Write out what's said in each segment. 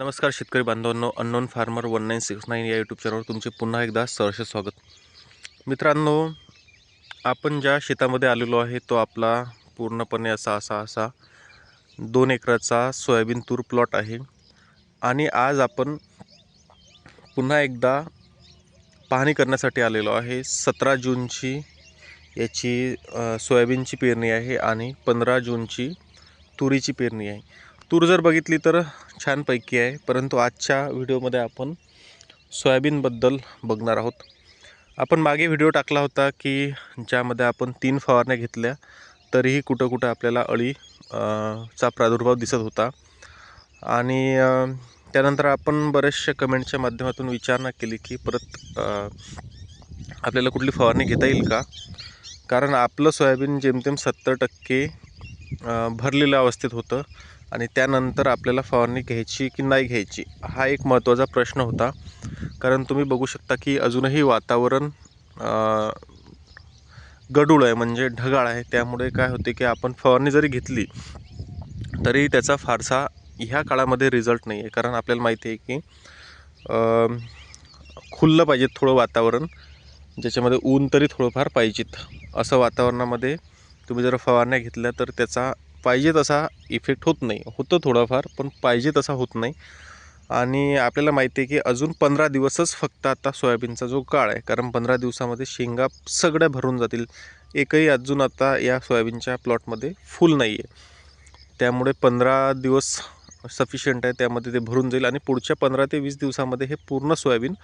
नमस्कार शेतकरी बांधवांनो unknown farmer one nine six nine या यूट्यूब चॅनलवर तुमचे पुन्हा एकदा सहर्ष स्वागत. मित्रांनो आपण ज्या शेतामध्ये आलेलो आहे तो आपला पूर्णपणे असा असा असा दोन एकराचा सोयाबीन तूर प्लॉट आहे. आणि आज आपण पुन्हा एकदा पाहणी करण्यासाठी आलेलो आहे. सतरा जूनची याची सोयाबीनची पेरणी आहे आणि पंधरा जूनची तुरीची पेरणी आहे. तूर जर बघितली तर छानपैकी आहे. परंतु आजच्या व्हिडिओमध्ये आपण सोयाबीनबद्दल बघणार आहोत. आपण मागे व्हिडिओ टाकला होता की ज्यामध्ये आपण तीन फवारण्या घेतल्या तरीही कुठं कुठं आपल्याला अळी चा प्रादुर्भाव दिसत होता. आणि त्यानंतर आपण बऱ्याचशा कमेंटच्या माध्यमातून विचारणा केली की परत आपल्याला कुठली फवारणी घेता येईल का? कारण आपलं सोयाबीन जेमतेम सत्तर टक्के भरलेल्या अवस्थेत होतं. आणि त्यानंतर आपल्याला फवारणी घ्यायची की नाही घ्यायची हा एक महत्त्वाचा प्रश्न होता. कारण तुम्ही बघू शकता की अजूनही वातावरण गडूळ आहे म्हणजे ढगाळ आहे. त्यामुळे काय होते की आपण फवारणी जरी घेतली तरी त्याचा फारसा ह्या काळामध्ये रिझल्ट नाही आहे कारण आपल्याला माहिती आहे की खुललं पाहिजे थोडं वातावरण ज्याच्यामध्ये ऊन तरी थोडंफार पाहिजेत. असं वातावरणामध्ये तुम्ही जर फवारण्या घेतल्या तर त्याचा पाहिजे तसा इफेक्ट होत नाही. होतं थोडाफार पण पाहिजे तसा होत नाही. आणि आपल्याला माहिती आहे की अजून पंधरा दिवसच फक्त आता सोयाबीनचा जो काळ आहे कारण पंधरा दिवसामध्ये शेंगा सगळ्या भरून जातील. एकही अजून आता या सोयाबीनच्या प्लॉटमध्ये फुल नाही आहे त्यामुळे पंधरा दिवस सफिशियंट आहे त्यामध्ये ते भरून जाईल आणि पुढच्या पंधरा ते वीस दिवसामध्ये हे पूर्ण सोयाबीन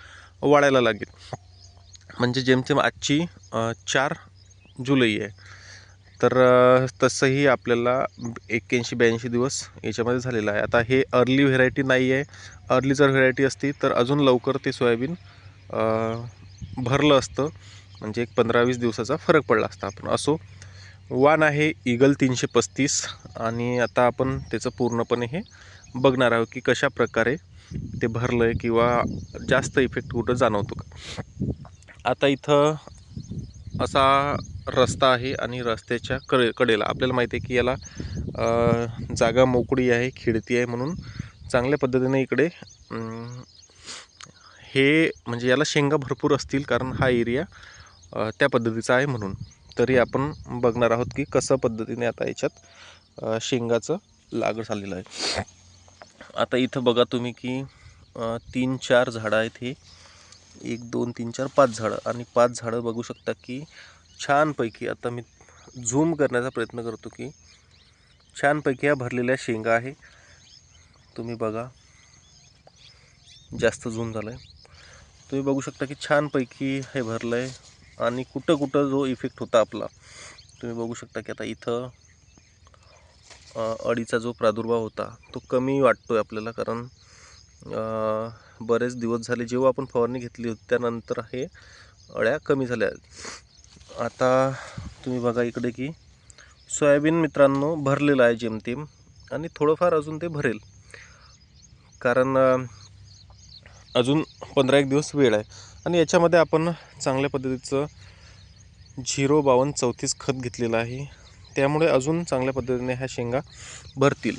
वाढायला लागेल. म्हणजे जेमतेम आजची चार जुलै आहे. तर तसंही आपल्याला एक्क्याऐंशी ब्याऐंशी दिवस याच्यामध्ये झालेलं आहे. आता हे अर्ली व्हेरायटी नाही आहे. अर्ली जर व्हेरायटी असती तर अजून लवकर ते सोयाबीन भरलं असतं. म्हणजे एक पंधरा वीस दिवसाचा फरक पडला असता आपण. असो वान आहे इगल तीनशे पस्तीस आणि आता आपण त्याचं पूर्णपणे हे बघणार आहोत की कशा प्रकारे ते भरलं आहे किंवा जास्त इफेक्ट कुठं जाणवतो का. आता इथं असा रस्ता आहे आणि रस्त्याच्या कडे कडेला. आपल्याला माहिती आहे की याला जागा मोकळी आहे खिडती आहे म्हणून चांगल्या पद्धतीने इकडे हे म्हणजे याला शेंगा भरपूर असतील कारण हा एरिया त्या पद्धतीचा आहे म्हणून. तरी आपण बघणार आहोत की कसं पद्धतीने आता याच्यात शेंगाचं लागड झालेलं आहे. आता इथं बघा तुम्ही की तीन चार झाडं आहेत हे. एक दोन तीन चार पाच झाडं. आणि पाच झाडं बघू शकता की छानपैकी आता मी झूम करण्याचा प्रयत्न करतो की छानपैकी ह्या भरलेल्या शेंगा आहे. तुम्ही बघा. जास्त झूम झालं आहे तुम्ही बघू शकता की छानपैकी हे भरलं आहे आणि कुठं कुठं जो इफेक्ट होता आपला. तुम्ही बघू शकता की आता इथं अडीचा अळीचा जो प्रादुर्भाव होता तो कमी वाटतो आहे आपल्याला कारण बरेच दिवस झाले जेव्हा आपण फवारणी घेतली होती त्यानंतर हे अळ्या कमी झाल्या. आहेत आता तुम्ही बघा इकडे की सोयाबीन मित्रांनो भरलेलं आहे जेमतेम आणि थोडंफार अजून ते भरेल. कारण अजून पंधरा एक दिवस वेळ आहे. आणि याच्यामध्ये आपण चांगल्या पद्धतीचं झिरो बावन्न चौतीस खत घेतलेलं आहे. त्यामुळे अजून चांगल्या पद्धतीने ह्या शेंगा भरतील.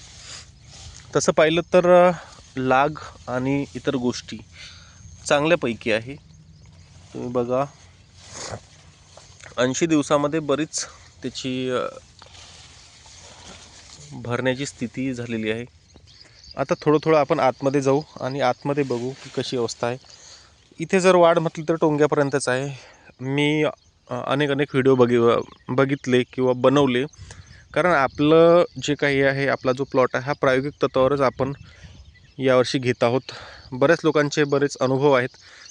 तसं पाहिलं तर लाग आणि इतर गोष्टी चांगल्यापैकी आहे. तुम्ही बघा. ऐंशी दिवसामध्ये बरीच त्याची भरण्याची स्थिती झालेली आहे. आता थोडं थोडं आपण आतमध्ये जाऊ आणि आतमध्ये बघू की कशी अवस्था आहे. इथे जर वाढ म्हटली तर टोंग्यापर्यंतच आहे. मी अनेक अनेक व्हिडिओ बघि बघितले किंवा बनवले. कारण आपलं जे काही आहे आपला जो प्लॉट आहे हा प्रायोगिक तत्वावरच आपण यावर्षी घेत आहोत. बऱ्याच लोकांचे बरेच अनुभव आहेत.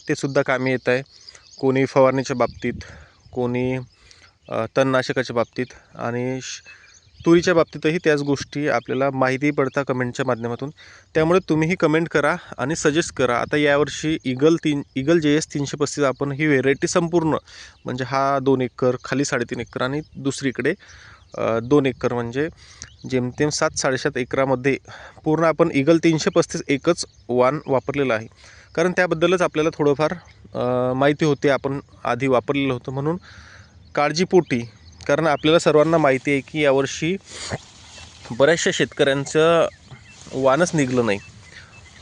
ते सुद्धा कामी येत आहे. कोणी फवारणीच्या बाबतीत कोणी तणनाशकाच्या बाबतीत आणि श- तुरीच्या बाबतीतही त्याच गोष्टी आपल्याला माहिती पडतात कमेंटच्या माध्यमातून. त्यामुळे तुम्हीही कमेंट करा आणि सजेस्ट करा. आता यावर्षी इगल तीन इगल जे एस तीनशे पस्तीस आपण ही व्हेरायटी संपूर्ण म्हणजे हा दोन एकर खाली साडेतीन एकर आणि दुसरीकडे दोन एकर म्हणजे जेमतेम सात साडेसात एकरामध्ये पूर्ण आपण इगल तीनशे पस्तीस एकच वाण वापरलेलं आहे. कारण त्याबद्दलच आपल्याला थोडंफार माहिती होते. आपण आधी वापरलेलं होतं म्हणून. काळजीपोटी कारण आपल्याला सर्वांना माहिती आहे की यावर्षी बऱ्याचशा शेतकऱ्यांचं वाणच निघलं नाही.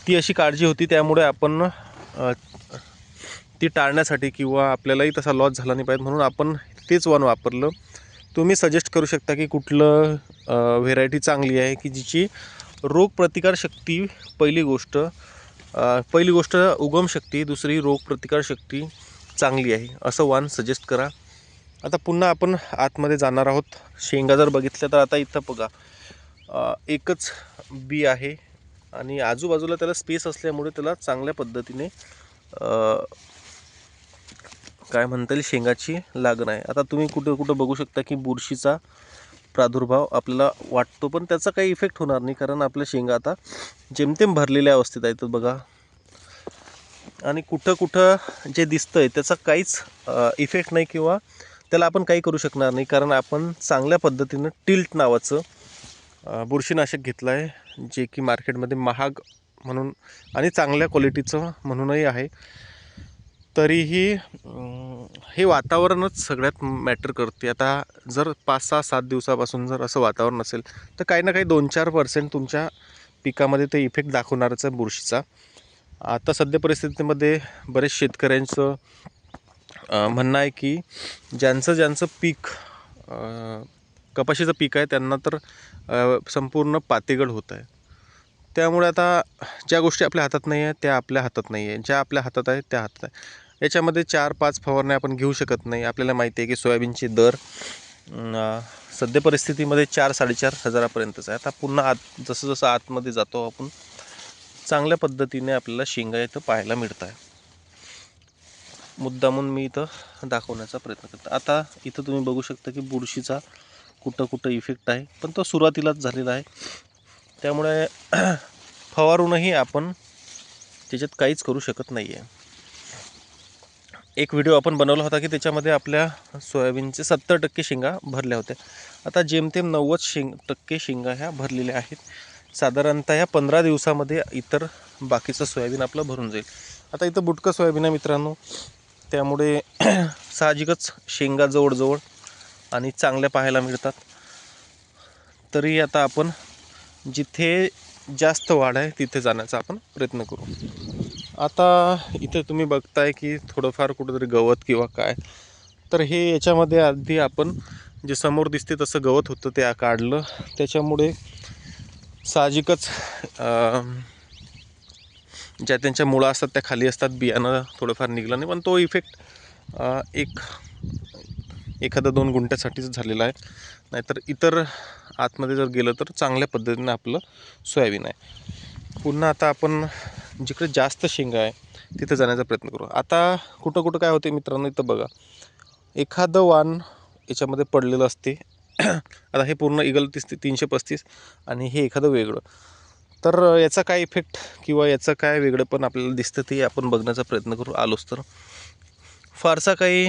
ती अशी काळजी होती त्यामुळे आपण ती टाळण्यासाठी किंवा आपल्यालाही तसा लॉस झाला नाही पाहिजे म्हणून आपण तेच वाण वापरलं. तुम्ही सजेस्ट करू शकता की कुठलं व्हेरायटी चांगली आहे की जिची रोगप्रतिकारशक्ती पहिली गोष्ट पहिली गोष्ट उगमशक्ती दुसरी रोगप्रतिकारशक्ती चांगली आहे असं वाण सजेस्ट करा. आता पुन्हा आपण आतमध्ये जाणार आहोत. शेंगा जर बघितल्या तर आता इथं बघा एकच बी आहे आणि आजूबाजूला त्याला स्पेस असल्यामुळे त्याला चांगल्या पद्धतीने काय म्हणता येईल शेंगाची लागण आहे. आता तुम्ही कुठं कुठं बघू शकता की बुरशीचा प्रादुर्भाव आपल्याला वाटतो पण त्याचा काही इफेक्ट होणार नाही कारण आपल्या शेंगा आता जेमतेम भरलेल्या अवस्थेत आहेत बघा. आणि कुठं कुठं जे दिसतं आहे त्याचा काहीच इफेक्ट नाही किंवा त्याला आपण काही करू शकणार नाही कारण आपण चांगल्या पद्धतीनं टिल्ट नावाचं बुरशीनाशक घेतलं आहे जे की मार्केटमध्ये महाग म्हणून आणि चांगल्या क्वालिटीचं म्हणूनही आहे. तरीही हे वातावरणच सगळ्यात मॅटर करते. आता जर पाच सहा सात दिवसापासून जर असं वातावरण असेल तर काही ना काही दोन चार पर्सेंट तुमच्या पिकामध्ये ते इफेक्ट दाखवणारच आहे बुरशीचा. आता सध्या परिस्थितीमध्ये बरेच शेतकऱ्यांचं म्हणणं आहे की ज्यांचं ज्यांचं पीक कपाशीचं पीक आहे त्यांना तर संपूर्ण पातेगड होत आहे. त्यामुळे आता ज्या गोष्टी आपल्या हातात नाही आहे त्या आपल्या हातात नाही आहे ज्या आपल्या हातात आहे त्या हातात आहे. याच्यामध्ये चार पाच फवारण्या आपण घेऊ शकत नाही. आपल्याला माहिती आहे की सोयाबीनचे दर सध्या परिस्थितीमध्ये चार साडेचार हजारापर्यंतच आहे. आता पुन्हा आत जसं जसं आतमध्ये जातो आपण चांगल्या पद्धतीने आपल्याला शेंगा इथं पाहायला मिळत आहे. मुद्दामून मी इथं दाखवण्याचा प्रयत्न करतो. आता इथं तुम्ही बघू शकता की बुरशीचा कुठं कुठं इफेक्ट आहे पण तो सुरुवातीलाच झालेला आहे. त्यामुळे फवारूनही आपण त्याच्यात काहीच करू शकत नाही आहे एक व्हिडिओ आपण बनवला होता की त्याच्यामध्ये आपल्या सोयाबीनचे सत्तर टक्के शेंगा भरल्या होत्या. आता जेमतेम नव्वद शेंग टक्के शेंगा ह्या भरलेल्या आहेत. साधारणतः ह्या पंधरा दिवसामध्ये इतर बाकीचं सोयाबीन आपलं भरून जाईल. आता इथं बुटकं सोयाबीन आहे मित्रांनो. त्यामुळे साहजिकच शेंगा जवळजवळ आणि चांगल्या पाहायला मिळतात. तरी आता आपण जिथे जास्त वाढ आहे तिथे जाण्याचा आपण प्रयत्न करू. आता इथं तुम्ही बघताय की थोडंफार कुठंतरी गवत किंवा काय तर हे याच्यामध्ये आधी आपण जे समोर दिसते तसं गवत होतं ते काढलं. त्याच्यामुळे साहजिकच ज्या त्यांच्या मुळा असतात त्या खाली असतात बियाणं थोडंफार निघलं नाही. पण तो इफेक्ट एक एखादा दोन गुंठ्यासाठीच झालेला आहे. नाहीतर इतर आतमध्ये जर गेलं तर चांगल्या पद्धतीने आपलं सोयाबीन आहे. पुन्हा आता आपण जिकडे जास्त शेंगा आहे तिथं जाण्याचा प्रयत्न करू. आता कुठं कुठं काय होते मित्रांनो इथं बघा. एखादं वाण याच्यामध्ये पडलेलं असते. आता हे पूर्ण इगल तीस तीनशे पस्तीस आणि हे एखादं वेगळं. तर याचा काय इफेक्ट किंवा याचं काय वेगळं पण आपल्याला दिसतं ते आपण बघण्याचा प्रयत्न करू. आलोच तर. फारसा काही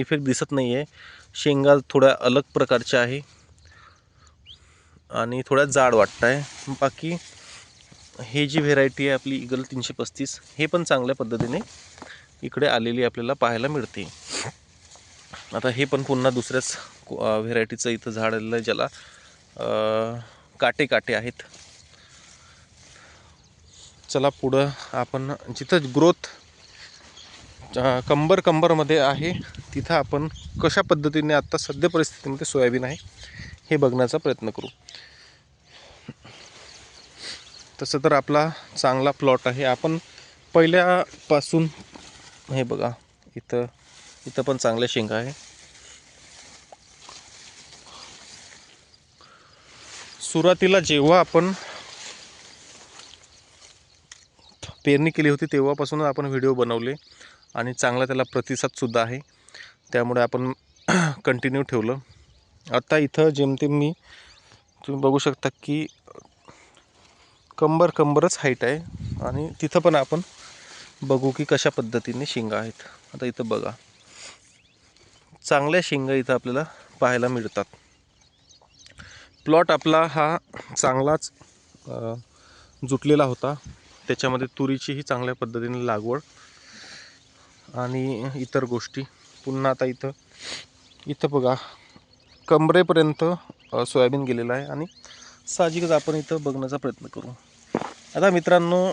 इफेक्ट दिसत नाही आहे शेंगा थोड्या अलग प्रकारच्या आहे. आणि थोड्या जाड वाटत आहे बाकी हे जी व्हेरायटी आहे आपली इगल तीनशे पस्तीस हे पण चांगल्या पद्धतीने इकडे आलेली आपल्याला पाहायला मिळते. आता हे पण पुन्हा दुसऱ्याच व्हेरायटीचं इथं झाड आलेलं आहे ज्याला काटे काटे आहेत. चला पुढं आपण जिथं ग्रोथ कंबर कंबरमध्ये आहे तिथं आपण कशा पद्धतीने आत्ता सध्या परिस्थितीमध्ये सोयाबीन आहे हे बघण्याचा प्रयत्न करू. तसं तर आपला चांगला प्लॉट आहे. आपण पहिल्यापासून हे बघा इथं इथं पण चांगल्या शेंगा आहे. सुरुवातीला जेव्हा आपण पेरणी केली होती तेव्हापासूनच आपण व्हिडिओ बनवले आणि चांगला त्याला प्रतिसादसुद्धा आहे. त्यामुळे आपण कंटिन्यू ठेवलं. आता इथं जेमतेम मी तुम्ही बघू शकता की कंबर कंबरच हाईट आहे. आणि तिथं पण आपण बघू की कशा पद्धतीने शेंगा आहेत. आता इथं बघा. चांगल्या शेंगा इथं आपल्याला पाहायला मिळतात. प्लॉट आपला हा चांगलाच जुटलेला होता. त्याच्यामध्ये तुरीचीही चांगल्या पद्धतीने लागवड आणि इतर गोष्टी. पुन्हा आता इथं इथं बघा. कमरेपर्यंत सोयाबीन गेलेलं आहे आणि साहजिकच आपण इथं बघण्याचा प्रयत्न करू. आता मित्रांनो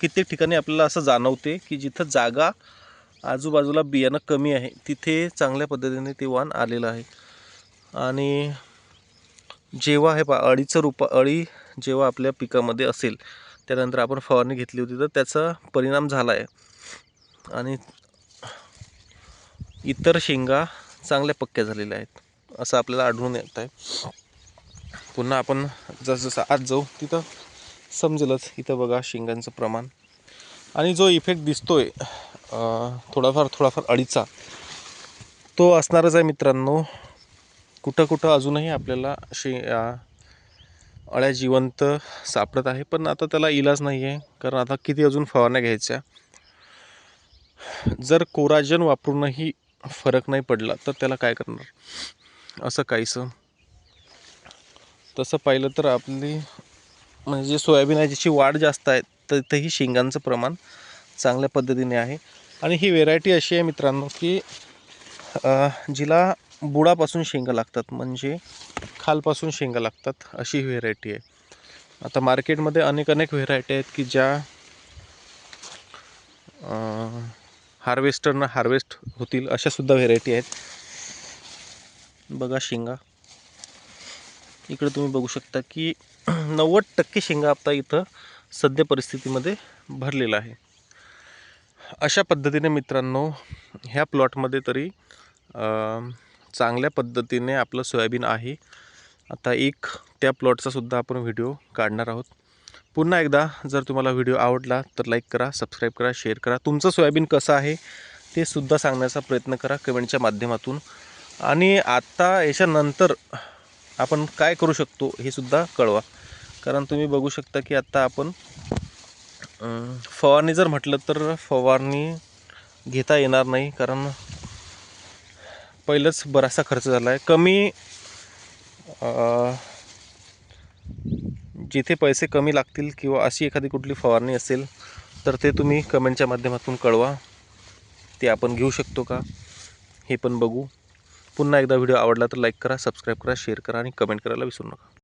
कित्येक ठिकाणी आपल्याला असं जाणवते की जिथं जागा आजूबाजूला बियाणं कमी आहे तिथे चांगल्या पद्धतीने ते वाण आलेलं आहे. आणि जेव्हा हे पा अळीचं रूप अळी जेव्हा आपल्या पिकामध्ये असेल त्यानंतर आपण फवारणी घेतली होती तर त्याचा परिणाम झाला आहे आणि इतर शेंगा चांगल्या पक्क्या झालेल्या आहेत असं आपल्याला आढळून येत आहे पुन्हा आपण जसजसं आज जाऊ तिथं समजेलच. इथं बघा शेंगांचं प्रमाण. आणि जो इफेक्ट दिसतोय थोडाफार थोडाफार अळीचा तो असणारच आहे मित्रांनो. कुठं कुठं अजूनही आपल्याला शे अळ्या जिवंत सापडत आहे. पण आता त्याला इलाज नाही आहे कारण आता किती अजून फवारण्या घ्यायच्या. जर कोराजन वापरूनही फरक नाही पडला तर त्याला काय करणार? असं काहीसं. तसं पाहिलं तर आपली म्हणजे सोयाबीन आहे वाढ जास्त आहे तर तिथेही शेंगांचं प्रमाण चांगल्या पद्धतीने आहे. आणि ही व्हेरायटी अशी आहे मित्रांनो की जिला बुडापासून शेंगा लागतात म्हणजे खालपासून शेंगा लागतात अशी ही व्हेरायटी आहे. आता मार्केटमध्ये अनेक अनेक व्हेरायटी आहेत की ज्या हार्वेस्टरनं हार्वेस्ट होतील अशा सुद्धा व्हेरायटी आहेत. बघा शेंगा. इकडे तुम्ही बघू शकता की नव्वद टक्के शेंगा आता इथं सध्या परिस्थितीमध्ये भरलेला आहे. अशा पद्धतीने मित्रांनो ह्या प्लॉटमध्ये तरी चांगल्या पद्धतीने आपलं सोयाबीन आहे. आता एक त्या प्लॉटचा सुद्धा आपण व्हिडिओ काढणार आहोत. पुन्हा एकदा जर तुम्हाला व्हिडिओ आवडला तर लाईक करा सबस्क्राईब करा शेअर करा. तुमचं सोयाबीन कसं आहे ते सुद्धा सांगण्याचा प्रयत्न करा कमेंटच्या माध्यमातून. आणि आत्ता याच्यानंतर आपण काय करू शकतो हे सुद्धा कळवा. कारण तुम्ही बघू शकता की आत्ता आपण फवारणी जर म्हटलं तर फवारणी घेता येणार नाही. कारण पहिलंच बराचसा खर्च झाला आहे कमी जिथे पैसे कमी लागतील किंवा अशी एखादी कुठली फवारणी असेल तर ते तुम्ही कमेंटच्या माध्यमातून कळवा. ते आपण घेऊ शकतो का? हे पण बघू. पुन्हा एकदा व्हिडिओ आवडला तर लाईक करा सबस्क्राईब करा शेअर करा आणि कमेंट करायला विसरू नका.